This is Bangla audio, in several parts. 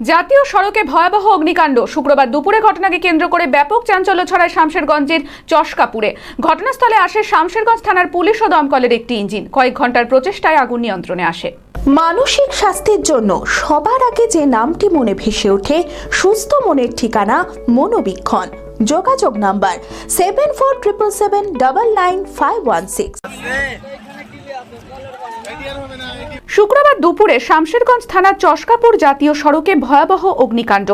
জাতীয় সড়কে ভয়াবহ অগ্নিকাণ্ড। শুক্রবার দুপুরে ঘটনাকে কেন্দ্র করে ব্যাপক চাঞ্চল্য ছড়ায় শামশেরগঞ্জের চশকাপুরে। ঘটনাস্থলে আসে শামশেরগঞ্জ থানার পুলিশ ও দমকলের একটি ইঞ্জিন। কয়েক ঘণ্টার প্রচেষ্টায় আগুন নিয়ন্ত্রণে আসে। মানসিক স্বাস্থ্যের জন্য সবার আগে যে নামটি মনে ভেসে ওঠে, সুস্থ মনের ঠিকানা মনোবীক্ষণ। যোগাযোগ number seven four triple seven double nine five one six শুক্রবার দুপুরে শামশেরগঞ্জ থানার চশকাপুর জাতীয় সড়কে ভয়াবহ অগ্নিকাণ্ড।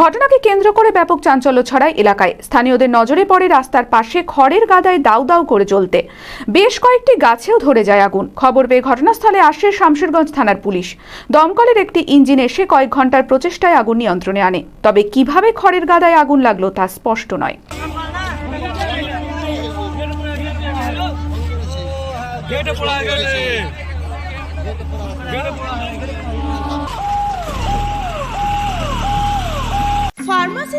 ঘটনাকে কেন্দ্র করে ব্যাপক চাঞ্চল্য ছড়ায় এলাকায়। স্থানীয়দের নজরে পড়ে রাস্তার পাশে খড়ের গাদায় দাউ দাউ করে জ্বলতে। বেশ কয়েকটি গাছেও ধরে যায় আগুন। খবর পেয়ে ঘটনাস্থলে আসে শামশেরগঞ্জ থানার পুলিশ। দমকলের একটি ইঞ্জিন এসে কয়েক ঘণ্টার প্রচেষ্টায় আগুন নিয়ন্ত্রণে আনে। তবে কীভাবে খড়ের গাদায় আগুন লাগল তা স্পষ্ট নয়। গেটে পড়া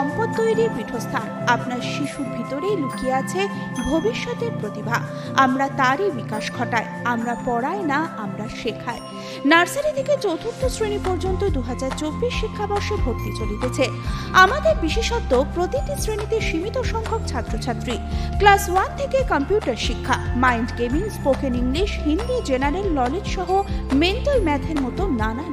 সম্পদ তৈরির পীঠস্থান। আপনার শিশুর ভিতরেই লুকিয়ে আছে ভবিষ্যতের প্রতিভা। আমরা তারই বিকাশ ঘটাই। আমরা পড়াই না, আমরা শেখাই। নার্সারি থেকে চতুর্থ শ্রেণি পর্যন্ত দু হাজার চব্বিশ শিক্ষাবর্ষে ভর্তি চলিতেছে। আমাদের বিশেষত্ব প্রতিটি শ্রেণীতে সীমিত সংখ্যক ছাত্রছাত্রী। ক্লাস ওয়ান থেকে কম্পিউটার শিক্ষা, mind gaming, spoken English, Hindi, general knowledge সহ মেন্টাল ম্যাথের মতো নানান